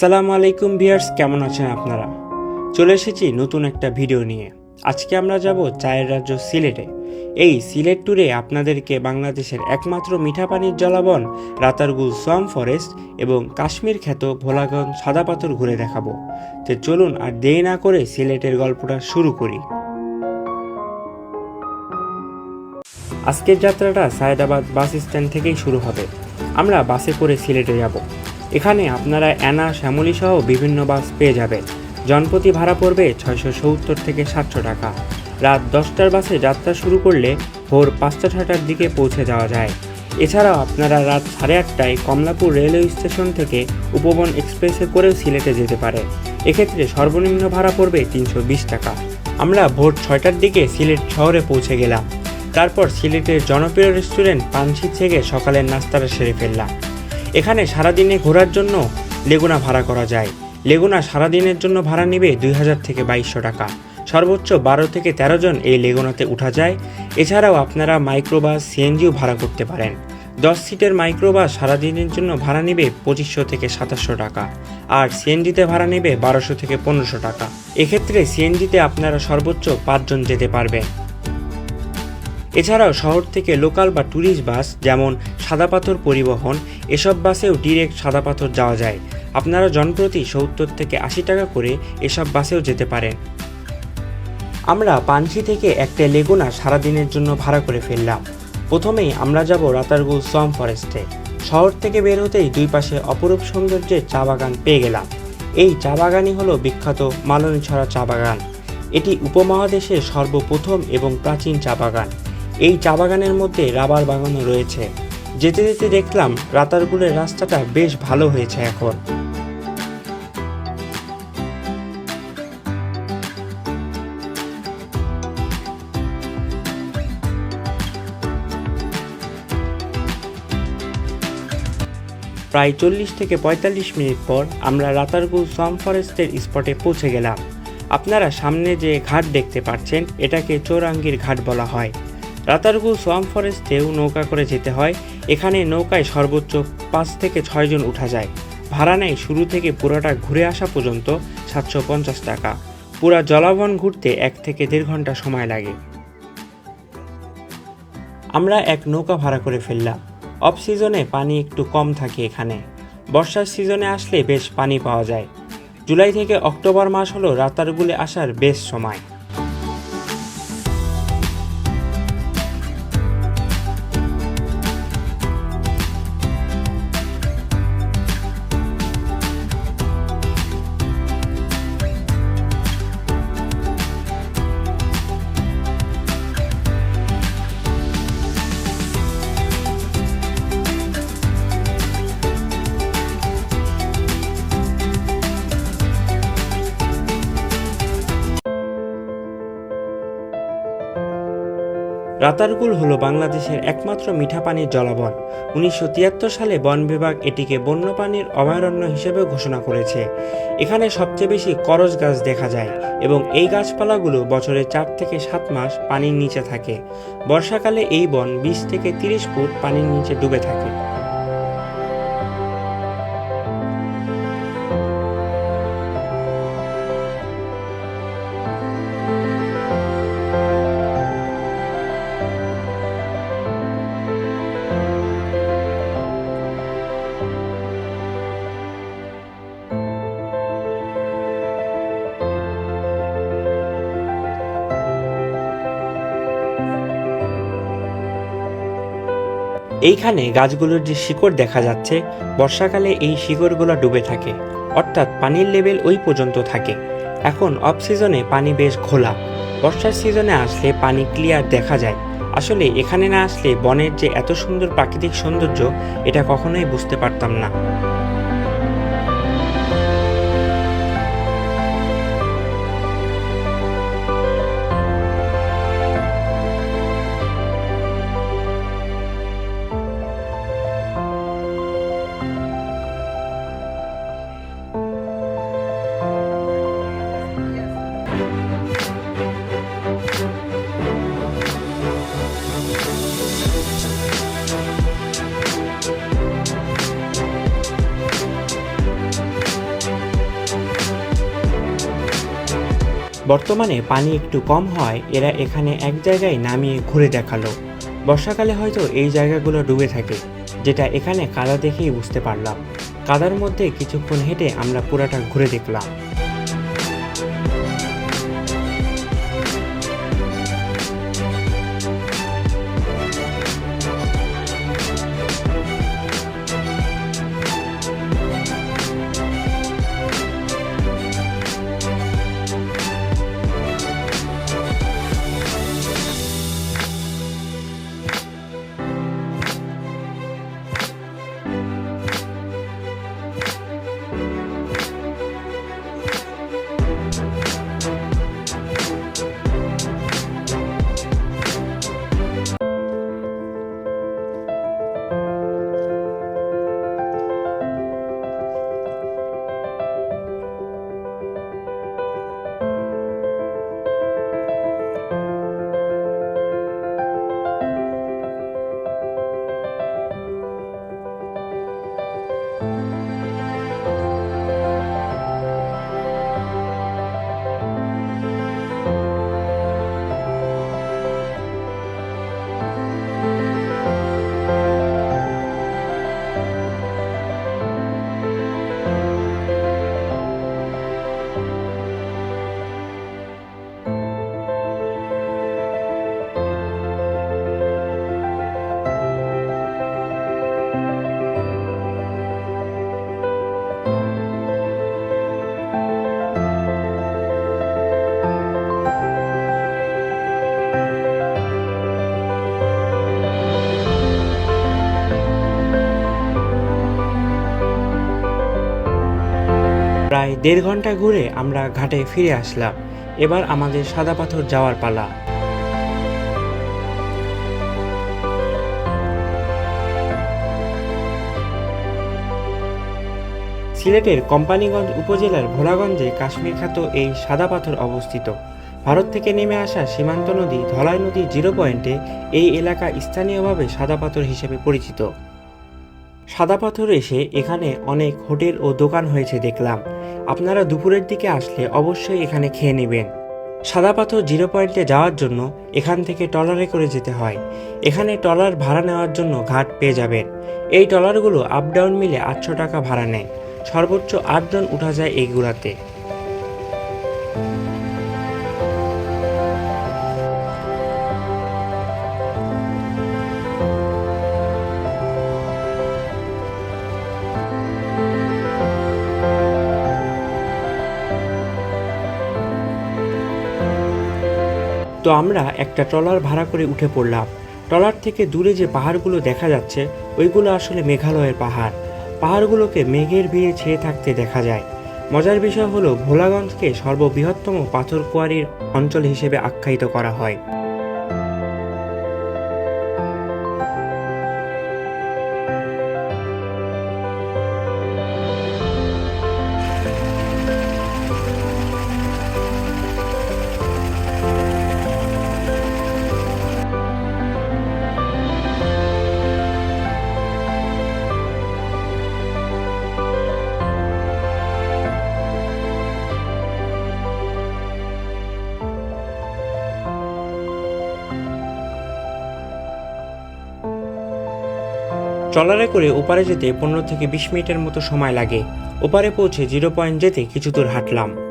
আসসালামু আলাইকুম ভিয়ার্স কেমন আছেন আপনারা? চলে এসেছি নতুন একটা ভিডিও নিয়ে। আজকে আমরা যাব চায়ের রাজ্য সিলেটে। এই সিলেট ট্যুরে আপনাদেরকে বাংলাদেশের একমাত্র মিঠা পানির জলাবন, রাতারগুল সোয়াম ফরেস্ট এবং কাশ্মীর খ্যাত ভোলাগঞ্জ সাদা পাথর ঘুরে দেখাবো। তো চলুন আর দেরি না করে সিলেটের গল্পটা শুরু করি। আজকের যাত্রাটা সায়দাবাদ বাস স্ট্যান্ড থেকেই শুরু হবে। আমরা বাসে করে সিলেটে যাব। এখানে আপনারা অ্যানা, শ্যামলী সহ বিভিন্ন বাস পেয়ে যাবেন। জনপ্রতি ভাড়া পড়বে ছয়শো সত্তর থেকে সাতশো টাকা। রাত দশটার বাসে যাত্রা শুরু করলে ভোর পাঁচটা ছটার দিকে পৌঁছে যাওয়া যায়। এছাড়াও আপনারা রাত সাড়ে আটটায় কমলাপুর রেলওয়ে স্টেশন থেকে উপবন এক্সপ্রেসে করেও সিলেটে যেতে পারে এক্ষেত্রে সর্বনিম্ন ভাড়া পড়বে তিনশো বিশ টাকা। আমরা ভোর ছয়টার দিকে সিলেট শহরে পৌঁছে গেলাম। তারপর সিলেটের জনপ্রিয় রেস্টুরেন্ট পানসি থেকে সকালের নাস্তাটা সেরে ফেললাম। এখানে সারাদিনে ঘোরার জন্য লেগুনা ভাড়া করা যায়। লেগুনা সারাদিনের জন্য ভাড়া নেবে দুই হাজার থেকে বাইশশো টাকা। সর্বোচ্চ বারো থেকে তেরো জন এই লেগুনাতে উঠা যায়। এছাড়াও আপনারা মাইক্রোবাস, সিএনজিও ভাড়া করতে পারেন। দশ সিটের মাইক্রোবাস সারাদিনের জন্য ভাড়া নেবে পঁচিশশো থেকে সাতাশশো টাকা। আর সিএনজিতে ভাড়া নেবে বারোশো থেকে পনেরোশো টাকা। এক্ষেত্রে সিএনজিতে আপনারা সর্বোচ্চ পাঁচজন যেতে পারবেন। এছাড়াও শহর থেকে লোকাল বা ট্যুরিস্ট বাস, যেমন সাদা পাথর পরিবহন, এসব বাসেও ডিরেক্ট সাদা পাথর যাওয়া যায়। আপনারা জনপ্রতি সত্তর থেকে আশি টাকা করে এসব বাসেও যেতে পারেন। আমরা পানসি থেকে একটা লেগুনা সারাদিনের জন্য ভাড়া করে ফেললাম। প্রথমেই আমরা যাব রাতারগুল সোয়াম ফরেস্টে শহর থেকে বের হতেই দুই পাশে অপরূপ সৌন্দর্যের চা বাগান পেয়ে গেলাম। এই চা বাগানই হলো বিখ্যাত মালনীছড়া চা বাগান। এটি উপমহাদেশের সর্বপ্রথম এবং প্রাচীন চা বাগান। এই চা বাগানের মধ্যে রাবার বাগানও রয়েছে। যেতে যেতে দেখলাম রাতারগুলের রাস্তাটা বেশ ভালো হয়েছে এখন। প্রায় চল্লিশ থেকে পঁয়তাল্লিশ মিনিট পর আমরা রাতারগুল সোয়াম ফরেস্টের স্পটে পৌঁছে গেলাম। আপনারা সামনে যে ঘাট দেখতে পাচ্ছেন, এটাকে চৌরাঙ্গীর ঘাট বলা হয়। রাতারগুল সোয়াম ফরেস্টেও নৌকা করে যেতে হয়। এখানে নৌকায় সর্বোচ্চ পাঁচ থেকে ছয়জন উঠা যায়। ভাড়া নেয় শুরু থেকে পুরোটা ঘুরে আসা পর্যন্ত সাতশো পঞ্চাশ টাকা। পুরা জলাবন ঘুরতে এক থেকে দেড় ঘণ্টা সময় লাগে। আমরা এক নৌকা ভাড়া করে ফেললাম। অফ সিজনে পানি একটু কম থাকে এখানে। বর্ষার সিজনে আসলে বেশ পানি পাওয়া যায়। জুলাই থেকে অক্টোবর মাস হলো রাতারগুলে আসার বেশ সময়। রাতারগুল হলো বাংলাদেশের একমাত্র মিঠা পানির জলাবন। উনিশশো তিয়াত্তর সালে বন বিভাগ এটিকে বন্যপ্রাণীর অভয়ারণ্য হিসেবে ঘোষণা করেছে। এখানে সবচেয়ে বেশি করজ গাছ দেখা যায় এবং এই গাছপালাগুলো বছরে চার থেকে সাত মাস পানির নিচে থাকে। বর্ষাকালে এই বন বিশ থেকে তিরিশ ফুট পানির নিচে ডুবে থাকে। এইখানে গাছগুলোর যে শিকড় দেখা যাচ্ছে, বর্ষাকালে এই শিকড়গুলো ডুবে থাকে। অর্থাৎ পানির লেভেল ওই পর্যন্ত থাকে। এখন অফ সিজনে পানি বেশ খোলা বর্ষার সিজনে আসলে পানি ক্লিয়ার দেখা যায়। আসলে এখানে না আসলে বনের যে এত সুন্দর প্রাকৃতিক সৌন্দর্য, এটা কখনোই বুঝতে পারতাম না। বর্তমানে পানি একটু কম হয়, এরা এখানে এক জায়গায় নামিয়ে ঘুরে দেখাল। বর্ষাকালে হয়তো এই জায়গাগুলো ডুবে থাকে, যেটা এখানে কাদা দেখেই বুঝতে পারলাম। কাদার মধ্যে কিছুক্ষণ হেঁটে আমরা পুরাটা ঘুরে দেখলাম। প্রায় দেড় ঘণ্টা ঘুরে আমরা ঘাটে ফিরে আসলাম। এবার আমাদের সাদা পাথর যাওয়ার পালা। সিলেটের কোম্পানিগঞ্জ উপজেলার ভোলাগঞ্জে কাশ্মীর খ্যাত এই সাদা পাথর অবস্থিত। ভারত থেকে নেমে আসা সীমান্ত নদী ধলাই নদী জিরো পয়েন্টে এই এলাকা স্থানীয়ভাবে সাদা পাথর হিসেবে পরিচিত। সাদা পাথর এসে এখানে অনেক হোটেল ও দোকান হয়েছে দেখলাম। আপনারা দুপুরের দিকে আসলে অবশ্যই এখানে খেয়ে নেবেন। সাদা পাথর জিরো পয়েন্টে যাওয়ার জন্য এখান থেকে ট্রলারে করে যেতে হয়। এখানে ট্রলার ভাড়া নেওয়ার জন্য ঘাট পেয়ে যাবেন। এই ট্রলারগুলো আপ ডাউন মিলে আটশো টাকা ভাড়া নেয়। সর্বোচ্চ আটজন উঠা যায় এইগুলাতে তো আমরা একটা ট্রলার ভাড়া করে উঠে পড়লাম। ট্রলার থেকে দূরে যে পাহাড়গুলো দেখা যাচ্ছে, ওইগুলো আসলে মেঘালয়ের পাহাড়। পাহাড়গুলোকে মেঘের ভিড়ে ছেয়ে থাকতে দেখা যায়। মজার বিষয় হলো, ভোলাগঞ্জকে সর্ববৃহত্তম পাথর কোয়ারির অঞ্চল হিসেবে আখ্যায়িত করা হয়। ট্রলারে করে ওপারে যেতে পনেরো থেকে বিশ মিনিটের মতো সময় লাগে। ওপারে পৌঁছে জিরো পয়েন্ট যেতে কিছু দূর হাঁটলাম।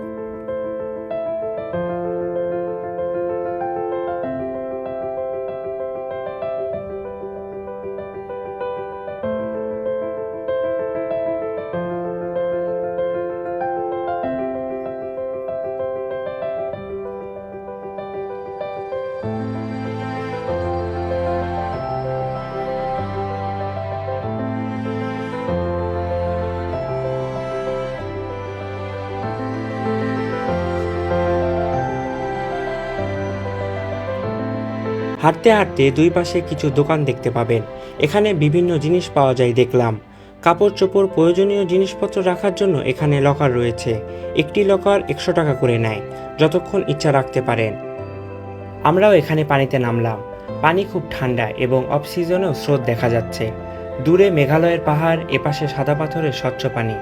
হাঁটতে হাঁটতে দুই পাশে কিছু দোকান দেখতে পাবেন। এখানে বিভিন্ন জিনিস পাওয়া যায় দেখলাম। কাপড় চোপড় প্রয়োজনীয় জিনিসপত্র রাখার জন্য এখানে লকার রয়েছে। একটি লকার একশো টাকা করে নেয়, যতক্ষণ ইচ্ছা রাখতে পারেন। আমরাও এখানে পানিতে নামলাম। পানি খুব ঠান্ডা এবং অফ সিজনেও স্রোত দেখা যাচ্ছে। দূরে মেঘালয়ের পাহাড়, এপাশে সাদা পাথরের স্বচ্ছ পানি।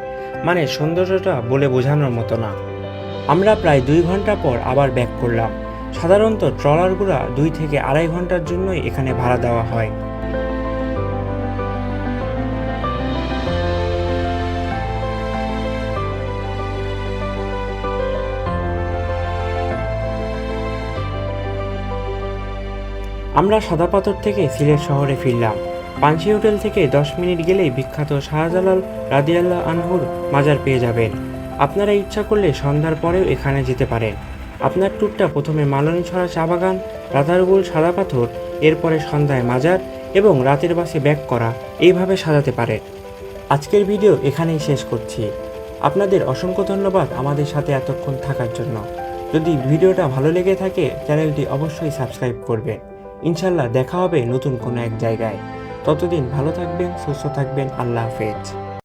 মানে সৌন্দর্যটা বলে বোঝানোর মতো না। আমরা প্রায় দুই ঘণ্টা পর আবার ব্যাক করলাম। সাধারণত ট্রলারগুলো দুই থেকে আড়াই ঘণ্টার জন্যই এখানে ভাড়া দেওয়া হয়। আমরা সাদা পাথর থেকে সিলেট শহরে ফিরলাম। পানসি হোটেল থেকে দশ মিনিট গেলেই বিখ্যাত শাহজালাল রাদিয়াল্লাহ আনহুর মাজার পেয়ে যাবেন। আপনারা ইচ্ছা করলে সন্ধ্যার পরেও এখানে যেতে পারেন। আপনার ট্যুরটা প্রথমে মালনীছড়া চা বাগান রাধারগুল সাদা পাথর, এরপরে সন্ধ্যায় মাজার এবং রাতের বাসে ব্যাক করা, এইভাবে সাজাতে পারেন আজকের ভিডিও এখানেই শেষ করছি। আপনাদের অসংখ্য ধন্যবাদ আমাদের সাথে এতক্ষণ থাকার জন্য। যদি ভিডিওটা ভালো লেগে থাকে, চ্যানেলটি অবশ্যই সাবস্ক্রাইব করবেন। ইনশাল্লাহ দেখা হবে নতুন কোনো এক জায়গায়। ততদিন ভালো থাকবেন, সুস্থ থাকবেন, আল্লাহ হাফেজ।